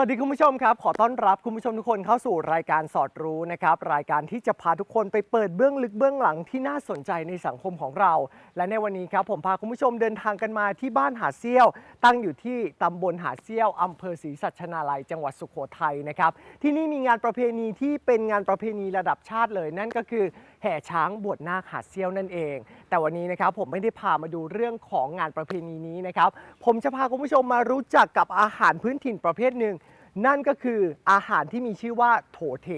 วัสดีคุณผู้ชมครับ ขอต้อนรับคุณผู้ชมทุกคนเข้าสู่รายการสอดรู้นะครับ รายการที่จะพาทุกคนไปเปิดเบื้องลึกเบื้องหลังที่น่าสนใจในสังคมของเรา และในวันนี้ครับผมพาคุณผู้ชมเดินทางกันมาที่บ้านหาเซี่ยว ตั้งอยู่ที่ตำบลหาเซี่ยวอำเภอศรีสัชนาลัย จังหวัดสุโขทัยนะครับ ที่นี่มีงานประเพณีที่เป็นงานประเพณีระดับชาติเลย นั่นก็คือแห่ช้างบวชนาคหาเซี่ยวนั่นเอง แต่วันนี้นะครับผมไม่ได้พามาดูเรื่องของงานประเพณีนี้นะครับ ผมจะพาคุณผู้ชมมารู้จักกับอาหารพื้นถิ่นประเภทหนึ่ง นั่นก็คืออาหารที่มีชื่อว่าโถเท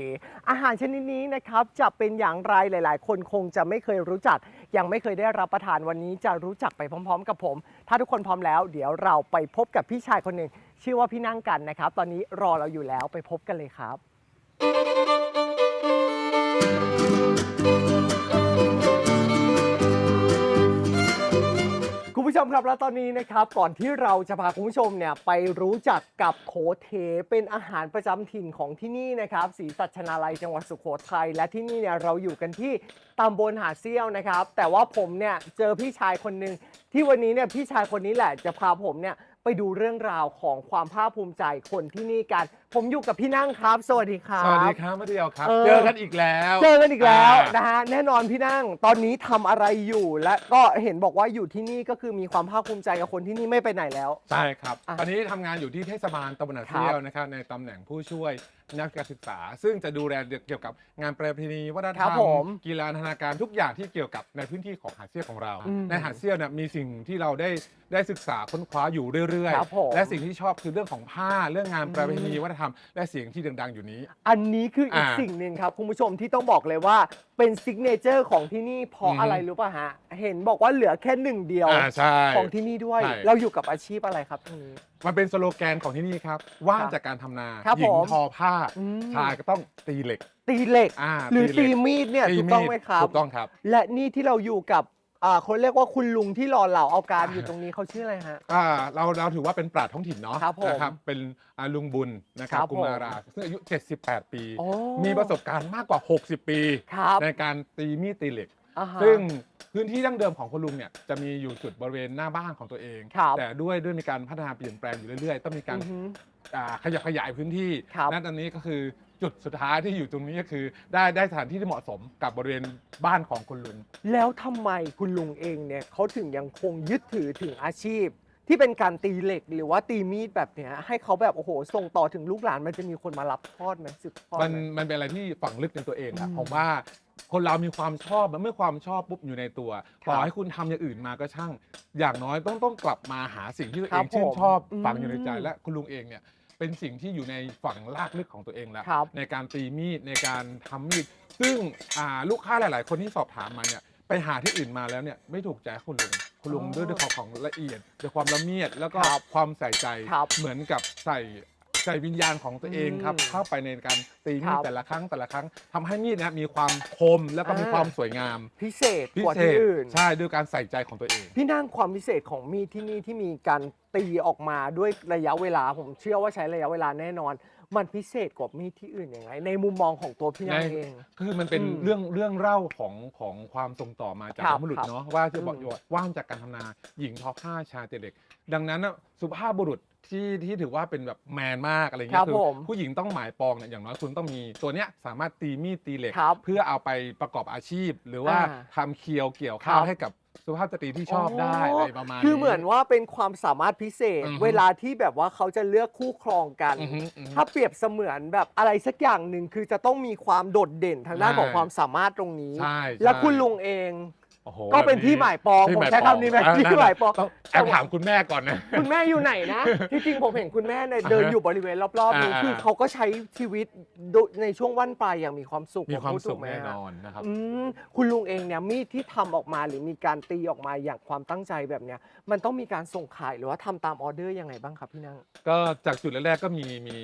อาหารชนิดนี้นะครับจะเป็นอย่างไรหลาย ๆ คนคงจะไม่เคยรู้จัก ยังไม่เคยได้รับประทานวันนี้จะรู้จักไปพร้อม ๆ กับผม ถ้าทุกคนพร้อมแล้ว เดี๋ยวเราไปพบกับพี่ชายคนหนึ่งชื่อว่าพี่นั่งกันนะครับ ตอนนี้รอเราอยู่แล้วไปพบกันเลยครับ ผู้ชมครับแล้วตอนนี้นะครับก่อนที่เราจะพาคุณผู้ชมเนี่ยไปรู้จักกับโขเทเป็นอาหารประจำถิ่นของที่นี่นะครับศรีสัชนาลัยจังหวัดสุโขทัยและที่นี่เนี่ยเราอยู่กันที่ตำบลหาดเซี่ยวนะครับ แต่ว่าผมเนี่ยเจอพี่ชายคนหนึ่งที่วันนี้เนี่ยพี่ชายคนนี้แหละจะพาผมเนี่ยไปดูเรื่องราวของความภาคภูมิใจคนที่นี่กัน ผมอยู่กับพี่นั่งครับ สวัสดีครับ สวัสดีครับมาเดียวครับ เออ เจอกันอีกแล้วเจอกันอีกแล้วอ่านะฮะแน่นอนพี่นั่งตอนนี้ทำอะไรอยู่ และก็เห็นบอกว่าอยู่ที่นี่ก็คือมีความภาคภูมิใจกับคนที่นี่ไม่ไปไหนแล้ว ใช่ครับ อะตอนนี้ทำงานอยู่ที่เทศบาลตำบลหนองครับเที่ยวนะครับในตำแหน่งผู้ช่วยนักการศึกษา ซึ่งจะดูแลเกี่ยวกับงานประเพณีวัฒนธรครัรบมผมกีฬานานาการทุกอย่างที่เกี่ยวกับในพื้นที่ของหาดเซี่ยวของเรา อืมในหาดเซี่ยวเนี่ยมีสิ่งที่เราได้ได้ศึกษาค้นคว้าอยู่เรื่อยครับผม ๆ และสิ่งที่ชอบคือเรื่องของผ้าเรื่องงานประเพณีวัฒนธรรมและเสียงที่ดังๆอยู่นี้ อันนี้คืออีกอ่าสิ่งหนึ่งครับคุณผู้ชมที่ต้องบอกเลยว่าเป็นซิกเนเจอร์ของที่นี่เพราะอือฮึ อะไรรู้ป่ะฮะ เห็นบอกว่าเหลือแค่หนึ่งเดียวอ่าใช่ ของที่นี่ด้วย ใช่ เราอยู่กับอาชีพอะไรครับตรงนี้ มันเป็นสโลแกนของที่นี่ครับ ว่างจากการทำนา ครับหญิงผมทอผ้า อืม ชายก็ต้องตีเหล็กตีเหล็ก อ่าหรือเหตีล็กมีดเนี่ยตีถูกต้องไหมครับ ถูกต้องครับ และนี่ที่เราอยู่กับ อ่าคนเรียกว่าคุณลุงที่หล่อเหลาเอาการอยู่ตรงนี้เขาชื่ออะไรฮะ อ่าเราเราถือว่าเป็นปราชญ์ท้องถิ่นเนาะครับผมนะครับเป็นอ่าลุงบุญนะครับครับกุมาราซึ่งอายุ 78 ปี โอ้มีประสบการณ์มากกว่า 60 ปี ครับ ในการตีมีดตีเหล็ก อ่าฮะ ซึ่งพื้นที่ดั้งเดิมของคุณลุงเนี่ยจะมีอยู่จุดบริเวณหน้าบ้านของตัวเอง ครับแต่ด้วยด้วยมีการพัฒนาเปลี่ยนแปลงอยู่เรื่อยๆ ต้องมีการอือฮึอ่าขยับขยายพื้นที่ครับ นั่นอันนี้ก็คือ จุดสุดท้ายที่อยู่ตรงนี้ก็คือ ได้ได้สถานที่ที่เหมาะสมกับบริเวณบ้านของคุณลุง แล้วทำไมคุณลุงเองเนี่ยเขาถึงยังคงยึดถือถึงอาชีพ ที่เป็นการตีเหล็กหรือว่าตีมีดแบบเนี้ยให้เขาแบบโอ้โหส่งต่อถึงลูกหลานมันจะมีคนมารับทอดไหมสืบทอดมันไหม มันเป็นอะไรที่ฝังลึกในตัวเองอะอืมผมว่าคนเรามีความชอบมันเมื่อความชอบปุ๊บอยู่ในตัวครับต่อให้คุณทำอย่างอื่นมาก็ช่าง อย่างน้อยต้องต้องกลับมาหาสิ่งที่ตัวคเอรับงชื่นผมชอบอืม ฝังอยู่ในใจและคุณลุงเองเนี่ย เป็นสิ่งที่อยู่ในฝังลากลึกของตัวเองแล้ว ครับ ในการตีมีดในการทำมีดซึ่งอ่าลูกค้าหลาย ๆ คนที่สอบถามมาเนี่ยไปหาที่อื่นมาแล้วเนี่ยไม่ถูกใจคุณลุงคุณลุงอ๋อด้วยด้วยของของละเอียดด้วยความละเมียดแล้วก็ครับความใส่ใจครับ เหมือนกับใส่ ใส่วิญญาณของตัวเองครับอืมเข้าไปในการตีมีครัดบแต่ละครั้งแต่ละครั้งทำให้มีดเนะมีความคมแล้วก็มีอ่าความสวยงาม พิเศษพิกว่าเศที่ษอื่นใช่ด้วยการใส่ใจของตัวเอง พี่นั่งความพิเศษของมีดที่นี่ที่มีการตีออกมาด้วยระยะเวลาผมเชื่อว่าใช้ระยะเวลาแน่นอนมันพิเศษกว่ามีดที่อื่นยังไงในมุมมองของตัวพี่นั่งในเอง คือมันเป็นอืมเรื่องเรื่องเล่าของของความทรงต่อมาจากครับบรรพบุรุษครับเนาะว่าจะบอกอืมอยู่ว่าว่างจากการทำนาหญิงทอผ้าชายตีเหล็ก ดังนั้นน่ะสุภาพบุรุษ ที่ที่ถือว่าเป็นแบบแมนมากอะไรเงี้ครัยบคือผมผู้หญิงต้องหมายปองเนี่ยอย่างน้อยคุณต้องมีตัวเนี้ยสามารถตีมีดตีเหล็ก ครับเพื่อเอาไปประกอบอาชีพ หรือว่าอ่าทำเคียวเกี่ยวข้าควรับ ให้กับสุภาพสตรีที่ชอบได้อะไรประมาณ คือเหมือนว่าเป็นความสามารถพิเศษ อือฮึเวลาที่แบบว่าเขาจะเลือกคู่ครองกัน อือฮึอือฮึถ้าเปรียบเสมือนแบบอะไรสักอย่างหนึ่งคือจะต้องมีความโดดเด่นทางด้านใช่ ของความสามารถตรงนี้ ใช่และใช่คุณลุงเองโอ้โอ้โหก็เป็นแบบที่หมายปองที่ผมหายใช้คำนี้ไหมอะที่หมายปอง ต้องแอบถามคุณแม่ก่อนนะ คุณแม่อยู่ไหนนะ ที่จริงผมเห็นคุณแม่เนี่ยเดินอยู่บริเวณรอบๆนี้อ่า คือเขาก็ใช้ชีวิตในช่วงวันปลายอย่างมีความสุขมีความผพูดสุถูขไหแน่นฮะอนนะครับ อืมคุณลุงเองเนี่ยมีดที่ทำออกมาหรือมีการตีออกมาอย่างความตั้งใจแบบเนี้ย มันต้องมีการส่งขายหรือว่าทำตามออเดอร์ยังไงบ้างครับพี่นั่ง ก็จากจุดแรกๆก็มีมี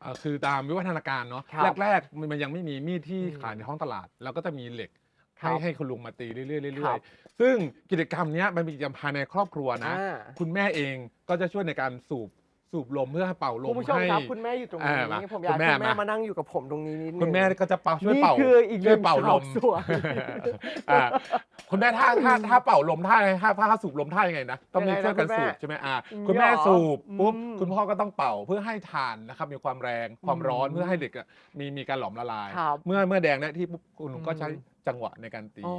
เอ่อคือตามวิวัฒนาการเนาะครับแรกๆมันมันยังไม่มีมีดที่อืมขายในห้องตลาด แล้วก็จะมีเหล็กครั ให้บให้คุณลุงมาตีเรื่อยๆเรื่ครัอยบๆซึ่งกิจกรรมเนี้ยมันมีกิจกรรมภายในครอบครัวนะอ่าคุณแม่เองก็จะช่วยในการสูบสูบลมเพื่อให้เป่าลคุมณผู้ชมให้ครับคุณแม่อยู่ตรงนี้อ่ามาผมอยากคุณให้แม่คุณแม่มามานั่งอยู่กับผมตรงนี้นิดนึงคุณแม่ก็จะเป่าช่วยนี่เป่าคืออีกหช่วยนึ่งเป่าลมสาวสวยอ่าคุณแม่ถ้าถ้าถ้าเป่าลมท่าถ้าถ้าสูบลมท่ายังไงนะต้องมียังไงนะช่วยกันคุณแม่สูบใช่ไหมอ่าอืมคุณแม่หรอสูบปุ๊บอืมคุณพ่อก็ต้องเป่าเพื่อให้ทานนะครับมีความแรงความร้อนอืมเพื่อให้เด็กอะมีมีการหลอมละลายครับเมื่อเมื่อแดงได้ที่ปุ๊บคุณลุงก็ใช้อืม จังหวะในการตีอ๋อ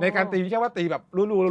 ในการตีไม่ใช่ว่าตีแบบ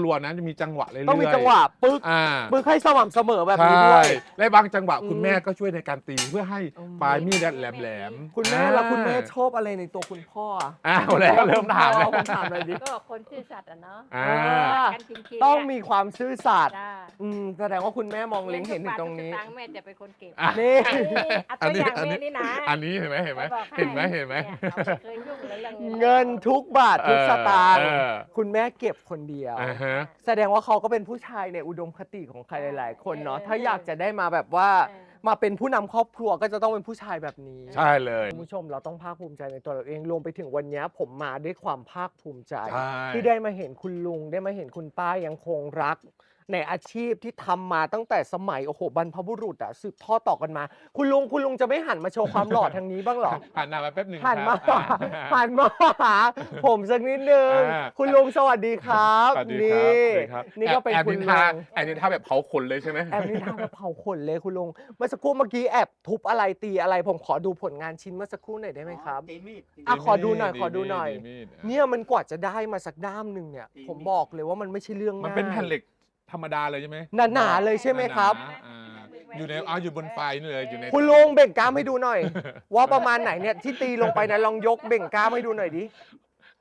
รัวๆๆนะจะมีจังหวะเรื่อยๆต้องมีจังหวะปึ๊กอ่าปึ๊กให้สม่ำเสมอแบบใช่นี้ด้วยและบางจังหวะอืมคุณแม่ก็ช่วยในการตีเพื่อให้อืมปลายมีดแหลมๆคุณแม่อ่าแล้วคุณแม่ชอบอะไรในตัวคุณพ่ออะอ้าวแล้วเริ่มถามแล้วผมถามเลยดิก็คนซื่อสัตย์อะเนาะอ่าอ่ากันจริงๆต้องะมีความซื่อสัตย์จ้าอืมแสดงว่าคุณแม่มองเล็งเห็นถึงตรงนี้เงิทุกบาททุกสตางค์แม่จะเป็นคนเก็บอะนี่นี่เอาตัวอย่างแม่นี่นะอันนี้เห็นไหมเห็นไหมบอกเห็นไหมเห็นไหมยเราไม่เคยยุ่งเลยเรื่องเงินทุกบาททุกสตางค์เออ คุณแม่เก็บคนเดียว อ่าฮะ แสดงว่าเขาก็เป็นผู้ชายในอุดมคติของใครหลาย ๆ คนเนาะถ้าอยากจะได้มาแบบว่าเออมาเป็นผู้นำครอบครัวก็จะต้องเป็นผู้ชายแบบนี้ ใช่เลยคุณผู้ชมเราต้องภาคภูมิใจในตัวเราเองรวมไปถึงวันนี้ผมมาด้วยความภาคภูมิใจ ใช่ ที่ได้มาเห็นคุณลุงได้มาเห็นคุณป้ายังคงรัก ในอาชีพที่ทำมาตั้งแต่สมัย โอ้โหบรรพบุรุษอะสืบทอดต่อกันมา คุณลุงคุณลุงจะไม่หันมาโชว์ความหล่อทางนี้บ้างเหรอผ่านหน้ามาแป๊บหนึ่งหันมาครับหันมาหาผมสักนิดนึง อ่า คุณลุงสวัสดีครับ สวัสดีครับนี่สวัสดีครับนี่ก็เป็นแอบคุนิณนลุทาง แอบนินทาแบบเผาขนเลยใช่ไหม แอบนิทานแบบเผาขนเลยคุณลุง เมื่อสักครู่เมื่อกี้แอบทุบอะไรตีอะไรผมขอดูผลงานชิ้นเมื่อสักครู่หน่อยได้ไหมครับ ตีมีดตีอะ มีดขอดูหน่อยขอดูหน่อย มีดเนี่ยมันกว่าจะได้มาสักด้ามหนึ่งเนี่ยตีผมมีดบอกเลยว่ามันไม่ใช่เรื่องมันง่ายเป็นแผ่นเหล็ก ธรรมดาเลยใช่ไหมหนาๆเลยใช่ไหมครับ หนาๆอ่าอยู่ในเอาอยู่บนไฟนี่เลยอยู่ในคุณลุงเบ่งกล้ามให้ดูหน่อย ว่าประมาณไหนเนี่ยที่ตีลงไปนะลองยกเบ่งกล้ามให้ดูหน่อยดิ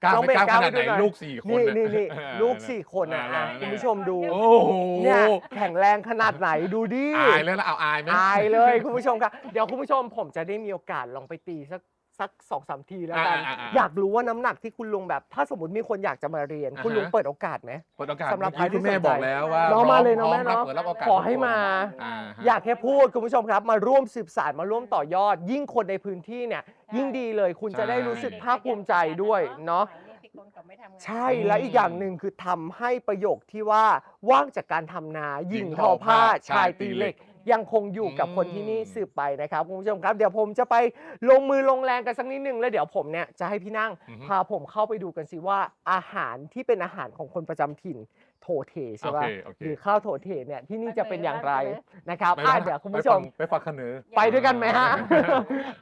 กล้ามลองไม่เบ่งกล้ามกล้ามขนาดไหนให้ดูหน่อย ลูกสี่คนนี่น่ะนี่นี่เออ ลูกสี่คนอะอ่าอะคุณผู้ชมดูโอ้โหเนี่ยแข็งแรงขนาดไหนดูดิ อายแล้วล่ะเอาอายไหม อายเลยคุณผู้ชมครับ เดี๋ยวคุณผู้ชมผมจะได้มีโอกาสลองไปตีสัก สักสองสามทีแล้วกัน อ่าอ่าอ่าอยากรู้ว่าน้ำหนักที่คุณลุงแบบ ถ้าสมมติมีคนอยากจะมาเรียนอ่าฮะคุณลุงเปิดโอกาสไหม เปิดโอกาสสำหรับเมื่อกี้ใครที่คุณแม่สนใจบอกแล้วว่าน้องมาเลยน้องพร้แม่เนาะรับเปิดรับโอกาสขอให้มา อ่าฮะ อยากแค่พูดคุณผู้ชมครับ มาร่วมสืบสารมาร่วมต่อยอด ยิ่งคนในพื้นที่เนี่ย ยิ่งดีเลยคุณจะได้รู้สึกภาคภูมิใจด้วยเนาะ ใช่แล้วอีกอย่างหนึ่งคือทำให้ประโยคที่ว่าว่างจากการทำนาหญิงทอผ้าชายตีเหล็ก ยังคงอยู่กับคนที่นี่สืบไปนะครับคุณผู้ชมครับเดี๋ยวผมจะไปลงมือลงแรงกันสักนิดนึงแล้วเดี๋ยวผมเนี่ยจะให้พี่นั่งอือฮึพาผมเข้าไปดูกันสิว่าอาหารที่เป็นอาหารของคนประจำถิ่นโถเทใช่โอปะเคโอเคหรือข้าวโถเทเนี่ยที่นี่จะเป็นอย่างไรไปเลยนะครับไปอะนะเดี๋ยวคุณผู้ชมไปฟังไปฟังขนือไปด้วยกันไหมฮะ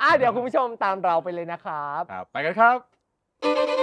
อะเดี๋ยวคุณผู้ชมตามเราไปเลยนะครับครับไปกันครับ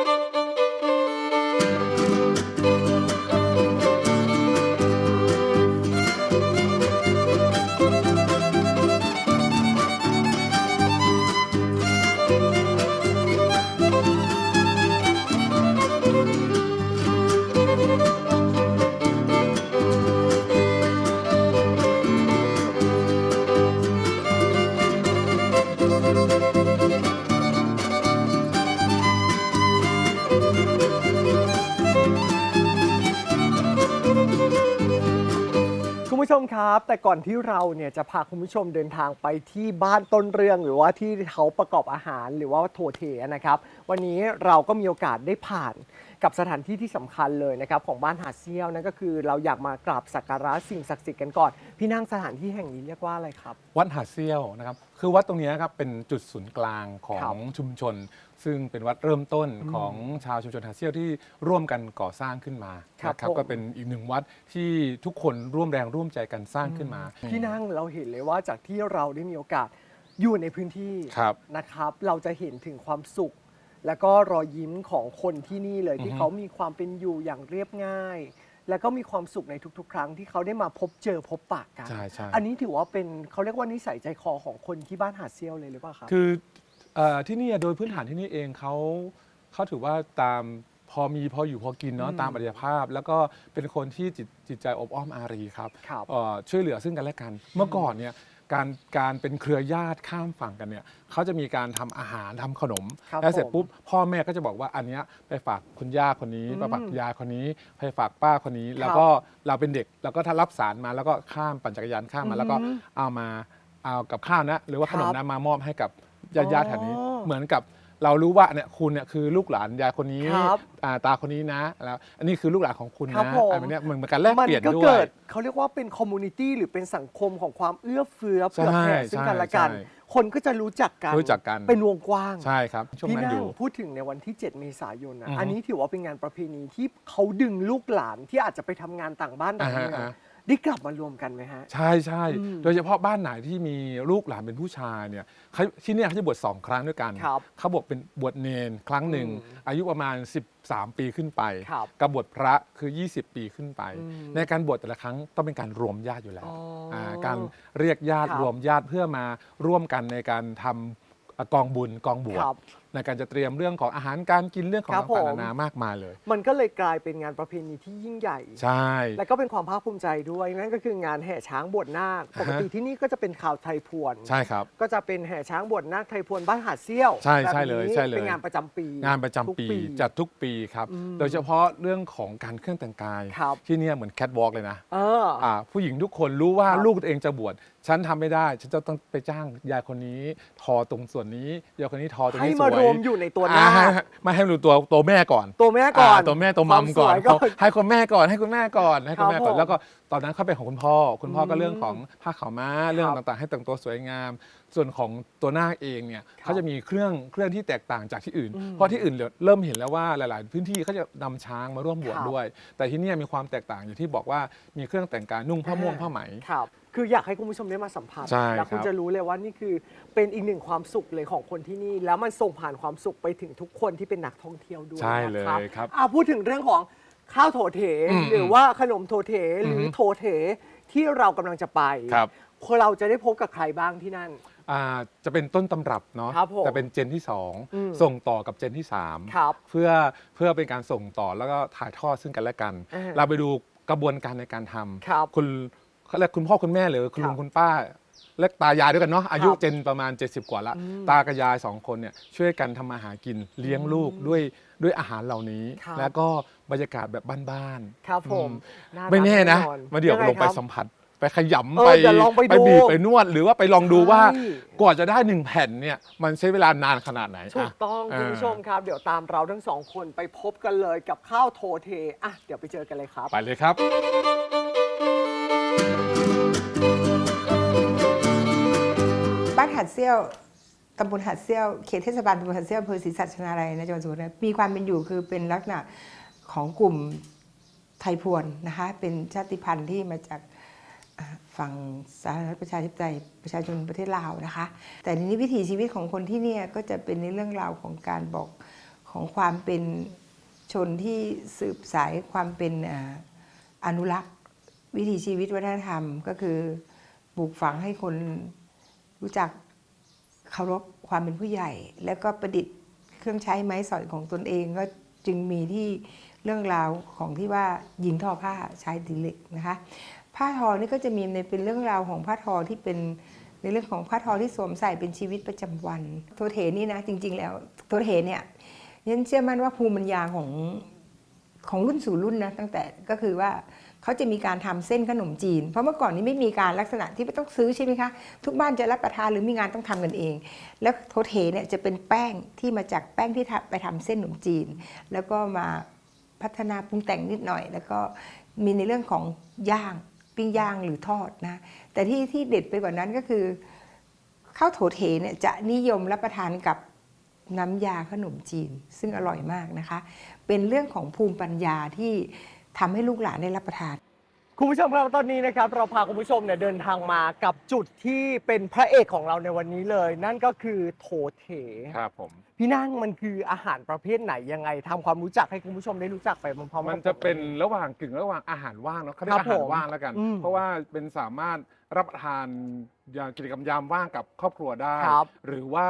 ผู้ชมครับ แต่ก่อนที่เราเนี่ยจะพาคุณผู้ชมเดินทางไปที่บ้านต้นเรื่อง หรือว่าที่เขาประกอบอาหารหรือว่าโทเทนะครับ วันนี้เราก็มีโอกาสได้ผ่านกับสถานที่ที่สำคัญเลยนะครับของบ้านหาดเซี่ยวนั่นก็คือเราอยากมากราบสักการะสิ่งศักดิ์สิทธิ์กันก่อน พี่นั่งสถานที่แห่งนี้เรียกว่าอะไรครับ วัดหาดเซี่ยวนะครับ คือวัดตรงเนี้ยครับเป็นจุดศูนย์กลางขอครังบชุมชน ซึ่งเป็นวัดเริ่มต้นอืมของชาวชุมชนหาดเซี่ยวที่ร่วมกันก่อสร้างขึ้นมาครับนะครับผม ก็เป็นอีกหนึ่งวัดที่ทุกคนร่วมแรงร่วมใจกันสร้างขึ้นมาพี่นั่งเราเห็นเลยว่าจากที่เราได้มีโอกาสอยู่ในพื้นที่ครับ นะครับ เราจะเห็นถึงความสุข แล้วก็รอยยิ้มของคนที่นี่เลยอือฮึที่เขามีความเป็นอยู่อย่างเรียบง่าย แล้วก็มีความสุขในทุก ๆ ครั้งที่เขาได้มาพบเจอพบปะกัน ใช่ใช่ อันนี้ถือว่าเป็นเขาเรียกว่านิสัยใจคอของคนที่บ้านหาดเซี่ยวเลยหรือเปล่าครับ คือ เอ่อที่นี่โดยพื้นฐานที่นี่เองเขาเขาถือว่าตามพอมีพออยู่พอกินเนาะอืมตามอัตยภาพ แล้วก็เป็นคนที่จิตจิตใจอบอ้อมอารีครับครับ เอ่อช่วยเหลือซึ่งกันและกัน เมื่อก่อนเนี่ยการการเป็นเครือญาติข้ามฝั่งกันเนี่ยเขาจะมีการทำอาหารทำขนม ครับแล้วเสร็จผมปุ๊บพ่อแม่ก็จะบอกว่าอันเนี้ยไปฝากคุณย่าคนนี้อืมไปฝากยายคนนี้ไปฝากป้าคนนี้ แล้วก็เราเป็นเด็กเราก็ถ้ารับสารมาแล้วก็ข้ามปั่นจักรยานข้ามมา แล้วก็อืมเอามาเอากับข้าวนะหรือว่าขนมครับนะมามอบให้กับ ญาติญาติแถวนี้อ๋อเหมือนกับเรารู้ว่าเนี่ยคุณเนี่ยคือลูกหลานยายคนนี้ครับอ่าตาคนนี้นะแล้วอันนี้คือลูกหลานของคุณครับนะผมอันเนี้ยเหมือนเป็นการแลกมัเปลี่ยนก็ด้วเกิยดเขาเรียกว่าเป็นคอมมูนิตี้หรือเป็นสังคมของความเอื้อเฟื้อเผื่อใช่แผ่ซึ่งกันและกัน ใช่คนก็จะรู้จักกันรู้จักกัน เป็นวงกว้าง ใช่ครับ ช่วงพี่นั้นนาองยู่ พูดถึงในวันที่ 7 เมษายนนะอือฮึอันนี้ถือว่าเป็นงานประเพณีที่เขาดึงลูกหลานที่อาจจะไปทำงานต่างบ้านต่างเมืองอ่าฮะ ได้กลับมารวมกันไหมฮะ ใช่ใช่อืมโดยเฉพาะบ้านไหนที่มีลูกหลานเป็นผู้ชายเนี่ยเขาที่เนี่ยเขาจะบวชสองครั้งด้วยกัน ครับเขาบวชเป็นบวชเนนครั้งหนึ่ง อืมอายุประมาณ 13 ปีขึ้นไปครับกับบวชพระคือ 20 ปีขึ้นไป อืมในการบวชแต่ละครั้งต้องเป็นการรวมญาติอยู่แล้วอ๋ออ่าการเรียกญาติครับรวมญาติเพื่อมาร่วมกันในการทำอะกองบุญกองบวช ครับ ในการจะเตรียมเรื่องของอาหารการกินเรื่องของครับต่างผมๆนานามากมายเลย มันก็เลยกลายเป็นงานประเพณีที่ยิ่งใหญ่ ใช่ และก็เป็นความภาคภูมิใจด้วย นั่นก็คืองานแห่ช้างบวชนาคปกติที่นี่ก็จะเป็นข่าวไทยพวน ใช่ครับ ก็จะเป็นแห่ช้างบวชนาคไทยพวนบ้านหาดเซี่ยวใช่แบบใช่เลยนี้ใช่เลย เป็นงานประจำปีงานประจำทุก ปีจัดทุกปีครับ อืมโดยเฉพาะเรื่องของการเครื่องแต่งกาย ครับ ที่เนี่ยเหมือนแคทวอล์กเลยนะเอออ อ่าผู้หญิงทุกคนรู้ว่าครับ ลูกตัวเองจะบวชฉันทำไม่ได้ ฉันจะต้องไปจ้างยายคนนี้ ทอตรงส่วนนี้ยายคนนี้ทอตรงให้นี้สมาวยรวมอยู่ในตัวหอ่าน้าให้ไม่ให้รู้ตัวตัวแม่ก่อนตัวแม่ก่อนาตัวแม่ตัวมัมก่อนความสวยก่อนให้คุณแม่ก่อนให้คุณแม่ก่อนให้คุณแม่ครับก่อน ผมแล้วก็ตอนนั้นเขาเป็นของคุณพ่อ คุณพ่อก็อืมเรื่องของผ้าขาวม้าเรื่องต่างๆ ให้แต่งตัวสวยงาม ส่วนของตัวนาคเองเนี่ยครับเขาจะมีเครื่องเครื่องที่แตกต่างจากที่อื่น อืมเพราะที่อื่นเริ่มเห็นแล้วว่าหลาย ๆ พื้นที่เขาจะนำช้างมาร่วมบวชครับ ด้วย แต่ที่เนี่ยมีความแตกต่างอย่างที่บอกว่ามีเครื่องแต่งกายนุ่งผ้าม่วงผ้าไหม ครับ คืออยากให้คุณผู้ชมได้มาสัมผัสใช่แล้วคุณครับจะรู้เลยว่านี่คือเป็นอีกหนึ่งความสุขเลยของคนที่นี่ แล้วมันส่งผ่านความสุขไปถึงทุกคนที่เป็นนักท่องเที่ยวด้วยใช่เลยนะครับ อะพูดถึงเรื่องของข้าวโถเถ อืมหรือว่าขนมโถเถหรืออฮึโถเถที่เรากำลังจะไปครับ เราจะได้พบกับใครบ้างที่นั่น อ่าจะเป็นต้นตำรับเนาะครับผมจะเป็นเจนที่ อืม2 ส่งต่อกับเจนที่ ครับ 3 เพื่อเพื่อเป็นการส่งต่อแล้วก็ถ่ายทอดซึ่งกันและกัน อ่าเราไปดูกระบวนการในการทำครับคุณ เขาเรียกคุณพ่อคุณแม่หรือคุณครัลุบงคุณป้าและตายายด้วยกันเนาะอายุครับเจนประมาณ 70 กว่าละอืมตากับยายสองคนเนี่ยช่วยกันทำมาหากินเลี้ยงลูกด้วยด้วยอาหารเหล่านี้ครับแล้วก็บรรยากาศแบบบ้านๆครับผมอืารักไม่แน่นะอมาเดี๋ยวงไงลงไปครับสัมผัสไปขยำเออไปเดี๋ยวลองไปดูบีบไปนวด หรือว่าไปลองดูว่าใช่กว่าจะได้หนึ่งแผ่นเนี่ยมันใช้เวลานานขนาดไหนถูกอะต้องอ่าคุณผู้ชมครับ เดี๋ยวตามเราทั้งสองคนไปพบกันเลยกับข้าวโทเทอะเดี๋ยวไปเจอกันเลยครับ ไปเลยครับ บ้านหัดเซี่ยวตำบลหัดเซี่ยวเขตเทศบาลตำบลหัดเซี่ยวอำเภอศรีสัชนาลัยในจังหวัดสุโขทัยมีความเป็นอยู่คือเป็นลักษณะของกลุ่มไทยพวนนะคะเป็นชาติพันธุ์ที่มาจากฝั่งสาธารณรัฐประชาธิปไตยประชาชนประเทศลาวนะคะ แต่ทีนี้วิถีชีวิตของคนที่เนี่ยก็จะเป็นในเรื่องราวของการบอกของความเป็นชนที่สืบสายความเป็นอ่าอนุรักษ์ วิถีชีวิตวัฒนธรรมก็คือปลูกฝังให้คนรู้จักเคารพความเป็นผู้ใหญ่ แล้วก็ประดิษฐ์เครื่องใช้ไม้สอยของตนเองก็จึงมีที่เรื่องราวของที่ว่าหญิงทอผ้าใช้ดินเหล็กนะคะ ผ้าทอนี่ก็จะมีในเป็นเรื่องราวของผ้าทอที่เป็นในเรื่องของผ้าทอที่สวมใส่เป็นชีวิตประจำวันโทเทนี่นะจริง ๆ แล้วโทเทเนี่ยยันเชื่อมั่นว่าภูมิปัญญาของของรุ่นสู่รุ่นนะตั้งแต่ก็คือว่า เขาจะมีการทำเส้นขนมจีน เพราะเมื่อก่อนนี้ไม่มีการลักษณะที่ไม่ต้องซื้อใช่ไหมคะ ทุกบ้านจะรับประทานหรือมีงานต้องทำกันเอง แล้วโทเทเนี่ยจะเป็นแป้งที่มาจากแป้งที่ไปทำเส้นขนมจีน แล้วก็มาพัฒนาปรุงแต่งนิดหน่อย แล้วก็มีในเรื่องของย่างปิ้งย่างหรือทอดนะ แต่ที่ที่เด็ดไปกว่านั้นก็คือข้าวโถเทเนี่ยจะนิยมรับประทานกับน้ำยาขนมจีน ซึ่งอร่อยมากนะคะ เป็นเรื่องของภูมิปัญญาที่ ทำให้ลูกหลานได้รับประทาน คุณผู้ชมครับตอนนี้นะครับเราพาคุณผู้ชมเนี่ยเดินทางมากับจุดที่เป็นพระเอกของเราในวันนี้เลย นั่นก็คือโถเถครับผม พี่นั่งมันคืออาหารประเภทไหนยังไงทำความรู้จักให้คุณผู้ชมได้รู้จักไปพร้อมๆมันกับจะเป็นผมระหว่างกึ่งระหว่างอาหารว่างเนาะเขาเรียครักบอาหารผมว่างแล้วกันอืมเพราะว่าเป็นสามารถรับประทานอย่างกิจกรรมยามว่างกับครอบครัวได้ ครับ หรือว่า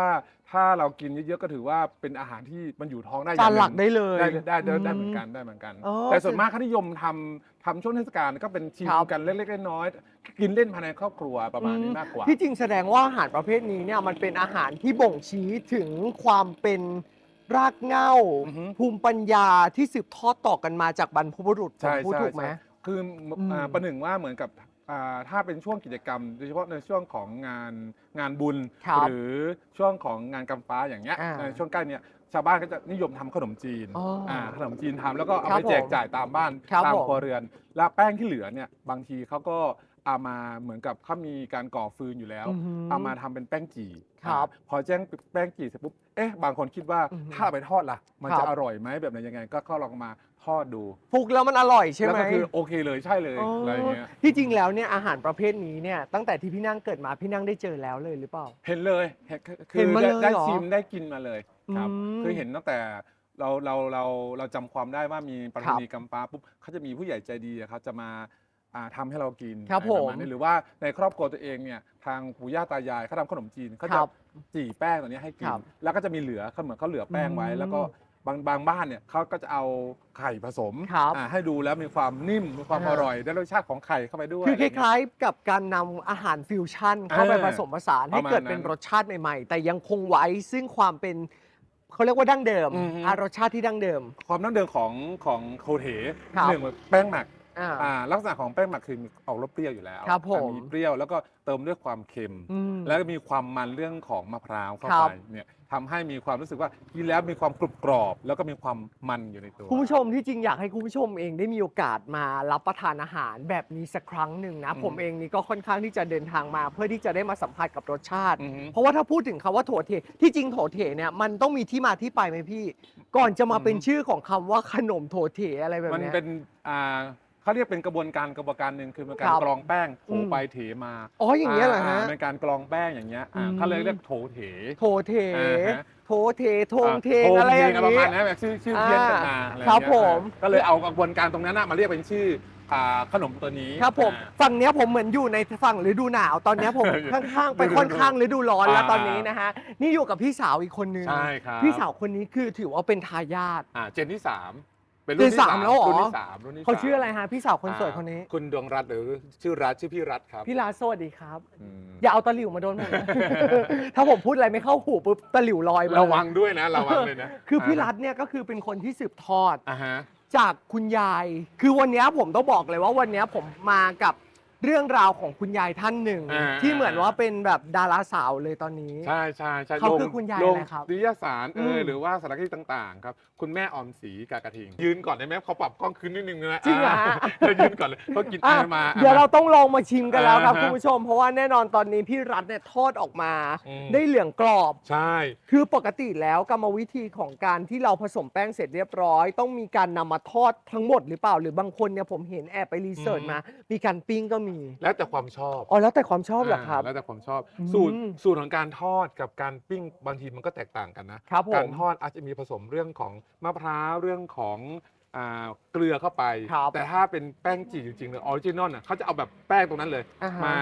ถ้าเรากินเยอะๆก็ถือว่าเป็นอาหารที่มันอยู่ท้องได้อจาย่านงหลักนึ่งได้เลย ได้ได้ได้ได้อืมเหมือนกันได้เหมือนกัน อ๋อแต่ส่วนมากเขานิยมทำ ทำช่วงเทศกาลก็เป็นชิมครับ กันเล็กๆน้อยๆกินเล่นภายในครอบครัวประมาณนี้มากกว่า ที่จริงแสดงว่าอาหารประเภทนี้เนี่ยมันเป็นอาหารที่บ่งชี้ถึงความเป็นรากเหง้า อือฮึ ภูมิปัญญาที่สืบทอดต่อกันมาจากบรรพบุรุษผมใช่พูดใช่ถูกไหมใช่คืออ่าอืมประหนึ่งว่าเหมือนกับอ่าถ้าเป็นช่วงกิจกรรม โดยเฉพาะในช่วงของงานงานบุญ ครับหรือช่วงของงานกำฟ้าอย่างเงี้ยอ่า ในช่วงใกล้เนี้ย ชาวบ้านก็จะนิยมทำขนมจีนอ๋ออ่าขนมจีนทำแล้วก็เอาครับไปแจกผมจ่ายตามบ้านครับตามผม ครัวเรือน แล้วแป้งที่เหลือเนี่ยบางทีเขาก็เอามาเหมือนกับเขามีการก่อฟืนอยู่แล้วอือหือเอามาทำเป็นแป้งจี่ครับอ่าพอแจ้งแป้งจี่เสร็จปุ๊บ เอ๊ะ บางคนคิดว่าอือหือถ้าเอาไปทอดล่ะ มันครัจะบ อร่อยไหมแบบไหนยังไง ก็ก็ลองมาทอดดูฟุกแล้วมันอร่อยใช่แล้วไหมก็คือโอเคเลยใช่เลยอ๋อออะไรอย่างเงี้ย ที่จริงแล้วเนี่ยอาหารประเภทนี้เนี่ยตั้งแต่ที่พี่นั่งเกิดมาพี่นั่งได้เจอแล้วเลยหรือเปล่า เห็นเลยเห็นคือเห็นมาได้เลยได้เหรอ ชิมได้กินมาเลย ครับอืมคือเห็นตั้งแต่เราเราเราเราจำความได้ว่ามีประเพครับณีกำปาปุ๊บเขาจะมีผู้ใหญ่ใจดีอะครับจะมาอ่าทำให้เรากินครับอะไประาณผมนี้หรือว่าในครอบครัวตัวเองเนี่ยทางปู่ย่าตายายเขาทำขนมจีนเขาคจะรับจี่แป้งตัวนี้ให้กิคนรับแล้วก็จะมีเหลือเขาเหมือนเขาเหลือแป้งไว้ อืมแล้วก็บางบางบ้านเนี่ยเขาก็จะเอาไข่ผสมครับอ่าให้ดูแล้วมีความนิ่มมีความอ่า อร่อยได้รสชาติของไข่เข้าไปด้วยคือคะไรเงี้ย ล้ายๆ กับการนำอาหารฟิวชั่น เข้าไปเออผสมผสานให้ประมาณเกิดเป็นนั้นรสชาติใหม่ๆ แต่ยังคงไว้ซึ่งความเป็น เขาเรียกว่าดั้งเดิมอือฮึอ่ารสชาติที่ดั้งเดิม ความดั้งเดิมของของโคเทครับหนึ่งแป้งหมักอ่า อ่าลักษณะของแป้งหมักคือมีออกรสเปรี้ยวอยู่แล้วครับผมอ่ามีเปรี้ยวแล้วก็เติมด้วยความเค็ม อืม แล้วก็มีความมันเรื่องของมะพร้าวเข้าครัไปบ เนี่ย ทำให้มีความรู้สึกว่ากินแล้วมีความกรุบกรอบ แล้วก็มีความมันอยู่ในตัว คุณผู้ชมที่จริงอยากให้คุณผู้ชมเองได้มีโอกาสมารับประทานอาหารแบบนี้สักครั้งหนึ่งนะ อืมผมเองนี่ก็ค่อนข้างที่จะเดินทางมา เพื่อที่จะได้มาสัมผัสกับรสชาติ อือฮึเพราะว่าถ้าพูดถึงคำว่าโถเถที่จริงโถเถเนี่ยมันต้องมีที่มาที่ไปไหมพี่ ก่อนจะมาเป็นอืมชื่อของคำว่าขนมโถเถอะไรแบบมันเนี้ย เป็นอ่า เขาเรียกเป็นกระบวนการกระบวนการหนึ่งคือเป็นการครับกรองแป้งโถอืมไปเถมาอ๋ออย่างเงี้ยเหรอฮะเป็นการกรองแป้งอย่างเงี้ยอ่าอืม เขาเลยเรียกโถเถ โถเถอ่าฮะ โถเถโทงเทงโทอะไรอย่างประนี้มาณนั้นแบบชื่อชื่อเพี้ยนกันมาอ่าอะไรครับเงี้ยผม อ่าก็เลยเอากระบวนการตรงนั้นน่ะมาเรียกเป็นชื่ออ่าขนมตัวนี้ครับผมอ่า ฝั่งเนี้ยผมเหมือนอยู่ในฝั่งฤดูหนาวตอนเนี้ยผม ข้างๆไปฤดูค่อนข้างฤดูร้อนแล้วอ่า ตอนนี้นะฮะนี่อยู่กับพี่สาวอีกคนนึงใช่ครับพี่สาวคนนี้คือถือว่าเป็นทายาทอ่าเจนที่สาม เป็นรุ่นเจนที่สามแล้วเหรอ รุ่นที่สามรุ่นที่เขาสมชื่ออะไรฮะพี่สาวคนสวยคนนี้ อ่าคุณดวงรัตน์หรือชื่อรัตน์ชื่อพี่รัตน์ครับพี่ลาสวัสดีครับ อืม อย่าเอาตะหลิวมาโดนผมนะ ถ้าผมพูดอะไรไม่เข้าหูปุ๊บตะหลิวลอยมาระวังด้วยนะระวังเลยนะคือพี่รัฐเนี่ยก็คือเป็นคนที่สืบทอด อ่าฮะ จากคุณยาย คือวันเนี้ยผมต้องบอกเลยว่าวันเนี้ยผมมากับ เรื่องราวของคุณยายท่านหนึ่ง อ่า ที่เหมือนว่าเป็นแบบดาราสาวเลยตอนนี้ ใช่ใช่ใช่เขาลงคือคุณยายลงอะไรครับนิตยสารเออือมหรือว่าสารคดีต่างๆครับ คุณแม่ออมศรีกากระทิง ยืนก่อนได้ไหมเขาปรับกล้องคืนนิดนึงนะจริงเหรอฮะเธอยืนก่อนเลยเขากินอะอะไรมาเดี๋ยวเราต้องลองมาชิมกันแล้วครับอ่าฮะคุณผู้ชม เพราะว่าแน่นอนตอนนี้พี่รัฐเนี่ยทอดออกมา อืม ได้เหลืองกรอบ ใช่ คือปกติแล้วกรรมวิธีของการที่เราผสมแป้งเสร็จเรียบร้อย ต้องมีการนำมาทอดทั้งหมดหรือเปล่า หรือบางคนเนี่ยผมเห็นแอบไปรีเสิร์ชมา มีการปิ้งก็มี แล้วแต่ความชอบอ๋อแล้วแต่ความชอบเหรอครับาแล้วแต่ความชอบ อืมสูตรสูตรของการทอดกับการปิ้งบางทีมันก็แตกต่างกันนะครับผม การทอดอาจจะมีผสมเรื่องของมะพร้าวเรื่องของอ่าเกลือเข้าไป ครับแต่ถ้าเป็นแป้งจีจริงๆเลยออริจินอลน่ะเขาจะเอาแบบแป้งตรงนั้นเลย อ่าฮะ มา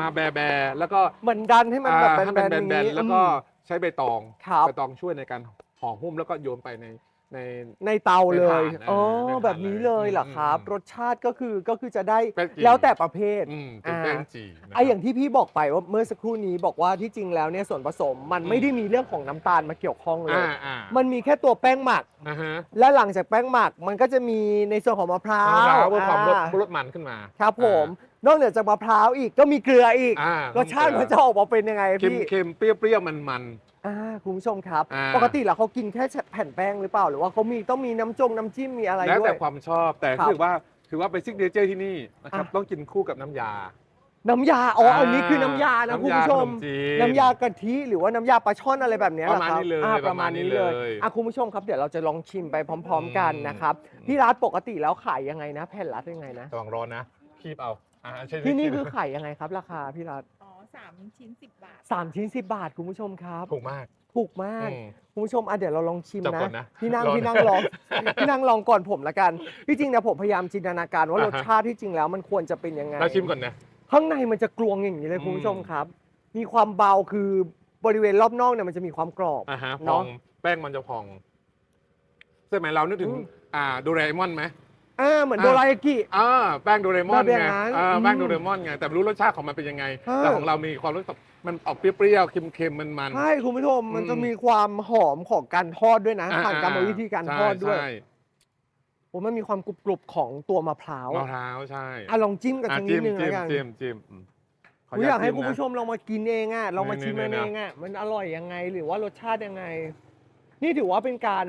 มาแบะแบะแล้วก็เหมือนดันให้มันแบบอ่าให้แบมันนๆอย่างแบนนี้ๆแล้วก็อืม ใช้ใบตองครับ ใบตองช่วยในการห่อหุ้มแล้วก็โยนไปใน ในในเตาเลยในถ่านอ๋อในถ่านแบบนี้เลยเหรอครับ อืม รสชาติก็คือก็คือจะได้แป้งจีแล้วแต่ประเภท อืมเป็นอ่าแป้งจีนะไอะอย่างที่พี่บอกไปว่าเมื่อสักครู่นี้บอกว่าที่จริงแล้วเนี่ยส่วนผสมมันอืม ไม่ได้มีเรื่องของน้ำตาลมาเกี่ยวข้องเลย อ่าอ่ามันมีแค่ตัวแป้งหมัก อ่าฮะและหลังจากแป้งหมักมันก็จะมีในส่วนของมะพร้ามะพร้าววเพื่อความรสอ่รสมันขึ้นมาครับผม นอกเหนือจากมะพร้าวอีกก็มีเกลืออีกอ่ารสชาติมันจะออกมาเป็นยังไงเค็มพี่ เค็มเปรี้ยวเปรี้ยวมันมัน อ่าคุณผู้ชมครับ อ่า ปกติแล้วเขากินแค่แผ่นแป้งหรือเปล่า หรือว่าเขามีต้องมีน้ำจงน้ำจิ้มมีอะไรแล้วด้วแต่ยความชอบแต่ครับถือว่าถือว่าเป็นซิกเนเจอร์ที่นี่นะครับอะ ต้องกินคู่กับน้ำยาน้ำยาอ๋ออันนี้คือน้ำยานะน้ำยาคุณผู้ชมขนมจีนน้ำยากะทิหรือว่าน้ำยาปลาช่อนอะไรแบบเนี้ยประมาณหอคบนี้เลยอ่าปประระมามาณณนี้นี้เลยเลยอะคุณผู้ชมครับเดี๋ยวเราจะลองชิมไปพร้อม ๆ กันอืมนะครับอืมพี่รัฐปกติแล้วขายยังไงนะ แผ่นรัฐยังไงนะระวังร้อนนะคีบเอาอ่าใช่ที่นี่คีบคือขายยังไงครับ ราคาพี่รัฐอ๋อ สามชิ้นสิบบาท สามชิ้นสิบบาทคุณผู้ชมครับถูกมากถูกมากอืม คุณผู้ชมอะเดี๋ยวเราลองชิมจับนะก่อนนะพี่นั่งร้อนพี่นั่งลองพี่นั่งลองก่อนผมละกันที่จริงเนี่ยผมพยายามจินตนาการว่าอ่ารฮะสชาติที่จริงแล้วมันควรจะเป็นยังไง เราชิมก่อนนะ ข้างในมันจะกลวงอย่างนี้เลยอืม คุณผู้ชมครับ มีความเบาคือบริเวณรอบนอกเนี่ยมันจะมีความกรอบ อ่าฮะพเนออะงแป้งมันจะพองใช่ไหมเรานึกถึงอืม อ่าโดเรมอนไหม อ่าเหมือนอะโดรายากิ อ่าแป้งโดเรมอนแบบอไงย่างนั้นอ่าอืมแป้งโดเรมอนไงแต่ไม่รู้รสชาติของมันเป็นยังไง เออ แต่ของเรามีความรู้สึกมันออกเปรี้ยวๆเค็มๆมันๆใช่คุณผู้ชมมันจะอืม มีความหอมของการทอดด้วยนะอ่ผ่านกรรมวิธีการทอดด้วยใช่ผมมันมีความกรุบกรุบๆของตัวมะพร้าวใช่มะพร้าวใช่อะลองจิ้มกับอะทางนิดจิ้มนึงแล้จิ้วมกันจิ้มจิ้มอืมขผมอยากให้จิ้คุณนะ ผู้ชมลองมากินเองอะลองมานี่ชิมนี่มันนี่เองอะมันอร่อยยังไงหรือว่ารสชาติยังไง นี่ถือว่าเป็นการ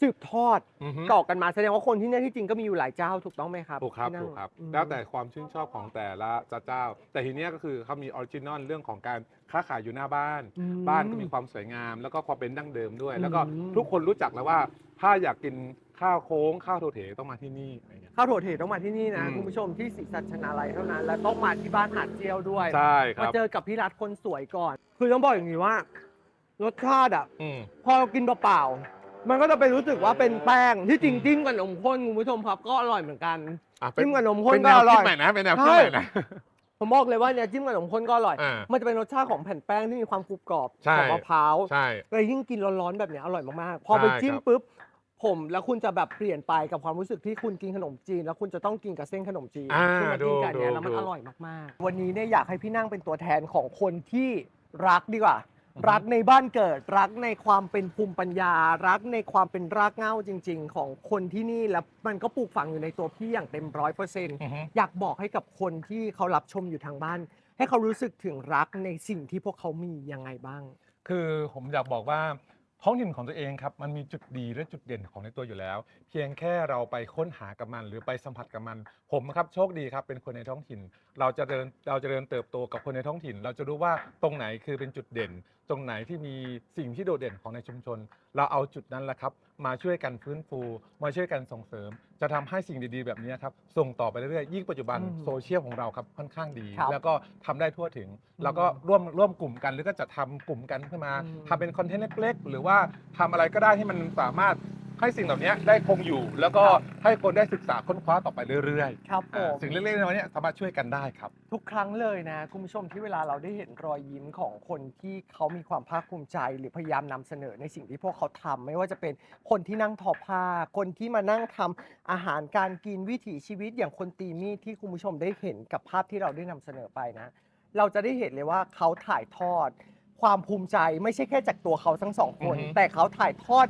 สืบทอดอือฮึ ต่อกันมาแสดงว่าคนที่เนี่ยที่จริงก็มีอยู่หลายเจ้าถูกต้องไหมครับถูกครับที่นั่งถูกครับ อืม แล้วแต่ความชื่นชอบของแต่ละเจ้า แต่ทีเนี้ยก็คือเขามีออริจินอลเรื่องของการค้าขายอยู่หน้าบ้าน อืมบ้านก็มีความสวยงาม แล้วก็ความเป็นดั้งเดิมด้วย แล้วก็อืม ทุกคนรู้จักแล้วว่า ถ้าอยากกินข้าวโค้ง ข้าวโทเถต้องมาที่นี่อะไรเงี้ย ข้าวโถเถต้องมาที่นี่นะอืม คุณผู้ชมที่ศรีสัชนาลัยเท่านั้น และต้องมาที่บ้านหาดเจียวด้วยใช่คมารับเจอกับพี่รัฐคนสวยก่อน คือต้องบอกอย่างนี้ว่ารสชาติอะ อืม พอเรากินเปล่าๆ มันก็จะไปรู้สึกว่าเป็นแป้งที่จริงจิ้มกับนมข้นคุณผู้ชมครับก็อร่อยเหมือนกันอะเป็นจิ้มกับนมข้นเป็นก็แนวอร่คิอดยใหม่นะเป็นแนวคิดใช่ใหม่นะ ผมบอกเลยว่าเนี่ยจิ้มกับนมข้นก็อร่อย อ่ามันจะเป็นรสชาติของแผ่นแป้งที่มีความกรุบกรอบใช่ ของมะพร้าวใช่เลยยิ่งกินร้อนๆแบบเนี้ยอร่อยมากๆ พอไปใช่จิ้มครับ ปุ๊บ ผมแล้วคุณจะแบบเปลี่ยนไปกับความรู้สึกที่คุณกินขนมจีน แล้วคุณจะต้องกินกับเส้นขนมจีนอ่าคุณมากินกันเนี้ยดูแล้วมันดู อร่อยมากๆ วันนี้เนี่ยอยากให้พี่นั่งเป็นตัวแทนของคนที่รักดีกว่าอือฮึ รักในบ้านเกิด รักในความเป็นภูมิปัญญา รักในความเป็นรากเหง้าจริง ๆ ของคนที่นี่แล้วมันก็ปลูกฝังอยู่ในตัวพี่อย่างเต็มร้อยเปอร์เซ็นต์อือฮึอยากบอกให้กับคนที่เขารับชมอยู่ทางบ้าน ให้เขารู้สึกถึงรักในสิ่งที่พวกเขามียังไงบ้าง คือผมอยากบอกว่า ท้องถิ่นของตัวเองครับมันมีจุดดีและจุดเด่นของในตัวอยู่แล้ว เพียงแค่เราไปค้นหากับมัน หรือไปสัมผัสกับมัน ผมครับโชคดีครับเป็นคนในท้องถิ่น เราจะเดินเราจะเดินเติบโตกับคนในท้องถิ่น เราจะรู้ว่าตรงไหนคือเป็นจุดเด่น ตรงไหนที่มีสิ่งที่โดดเด่นของในชุมชน เราเอาจุดนั้นแหละครับมาช่วยกันฟื้นฟู มาช่วยกันส่งเสริม จะทำให้สิ่งดีๆ แบบนี้ครับส่งต่อไปเรื่อยๆ ยิ่งปัจจุบันอืมโซเชียลของเราครับค่อนข้างดี ครับแล้วก็ทำได้ทั่วถึงอืมแล้วก็ร่วมร่วมกลุ่มกันหรือก็จะทำกลุ่มกันขึ้นมาอืม ทำเป็นคอนเทนต์เล็ก ๆ หรือว่าทำอะไรก็ได้ที่มันสามารถ ให้สิ่งเหล่านี้ได้คงอยู่ แล้วก็ให้คนได้ศึกษาค้นคว้าต่อไปเรื่อยครับๆผอ่ามสิ่งเล็กๆน้อยๆเนี่ยสามารถช่วยกันได้ครับ ทุกครั้งเลยนะ คุณผู้ชมที่เวลาเราได้เห็นรอยยิ้มของคนที่เขามีความภาคภูมิใจ หรือพยายามนำเสนอในสิ่งที่พวกเขาทำไม่ว่าจะเป็นคนที่นั่งทอผ้า คนที่มานั่งทำอาหารการกินวิถีชีวิตอย่างคนตีมีดที่คุณผู้ชมได้เห็นกับภาพที่เราได้นำเสนอไปนะ เราจะได้เห็นเลยว่าเขาถ่ายทอดความภูมิใจไม่ใช่แค่จากตัวเขาทั้งสองคนอือฮึแต่เขาถ่ายทอด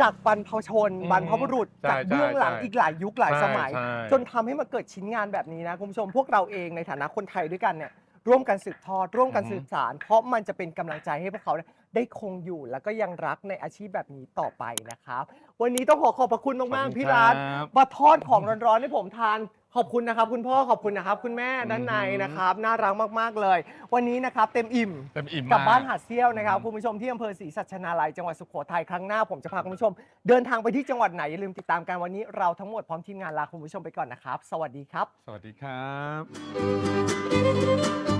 จากบรรพชนอือฮึบรรพบุรุษใช่จากเบื้องหลังใช่อีกหลายยุคหลายสมัย ใช่ใช่ จนทำให้มันเกิดชิ้นงานแบบนี้นะคุณผู้ชมพวกเราเองในฐานะคนไทยด้วยกันเนี่ยร่วมกันสืบทอด ร่วมกันอือฮึสืบสารเพราะมันจะเป็นกำลังใจให้พวกเขาได้คงอยู่แล้วก็ยังรักในอาชีพแบบนี้ต่อไปนะครับ วันนี้ต้องขอขอบพระคุณมากๆพี่รัฐครับมาทอดของร้อนๆให้ผมทาน ขอบคุณนะครับ คุณพ่อขอบคุณนะครับ คุณแม่ด้านในอือฮึนะครับ น่ารักมากๆเลย วันนี้นะครับเต็มอิ่มเต็มอิ่มกลับมบ้านหาดเซี่ยวนะครับอืมคุณผู้ชมที่อำเภอศรีสัชนาลัยจังหวัดสุโขทัยครั้งหน้าผมจะพาคุณผู้ชม เดินทางไปที่จังหวัดไหนอย่าลืมติดตามกันวันนี้เราทั้งหมดพร้อมทีมงานลาคุณผู้ชมไปก่อนนะครับ สวัสดีครับ สวัสดีครับ